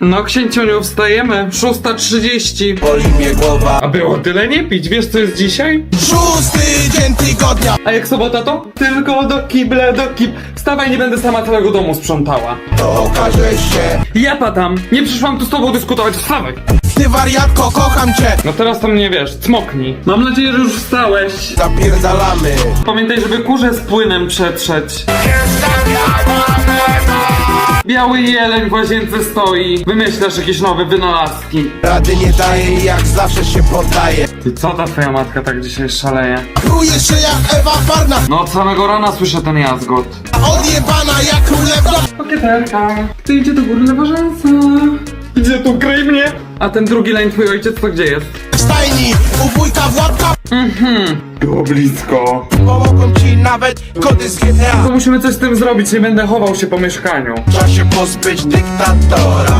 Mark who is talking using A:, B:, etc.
A: No, księciuniu, wstajemy. 6.30.
B: Boli mnie głowa
A: A było tyle nie pić. Wiesz, co jest dzisiaj?
B: Szósty dzień tygodnia
A: A jak sobota to? Tylko do kibla, do kib... Wstawaj, nie będę sama całego domu sprzątała.
B: To okaże się
A: Ja padam. Nie przyszłam tu z tobą dyskutować. Wstawaj.
B: Ty wariatko, kocham cię
A: No teraz to mnie wiesz, cmoknij. Mam nadzieję, że już wstałeś.
B: Zapierdalamy
A: Pamiętaj, żeby kurze z płynem przetrzeć. Biały jeleń w łazience stoi. Wymyślasz jakieś nowe wynalazki.
B: Rady nie daje i jak zawsze się poddaje
A: Ty co ta twoja matka tak dzisiaj szaleje?
B: Kruje się jak Ewa Farna
A: No od samego rana słyszę ten jazgot.
B: Odjebana jak królewna
A: Pakieterka. Ty idzie do góry lewa rzęsa. Idzie tu, kryj mnie. A ten drugi leń twój ojciec to gdzie jest?
B: w stajni U wujka Władka
A: Było blisko.
B: Pomogą ci nawet kody z GTA
A: To musimy coś z tym zrobić, nie będę chował się po mieszkaniu.
B: Trzeba się pozbyć dyktatora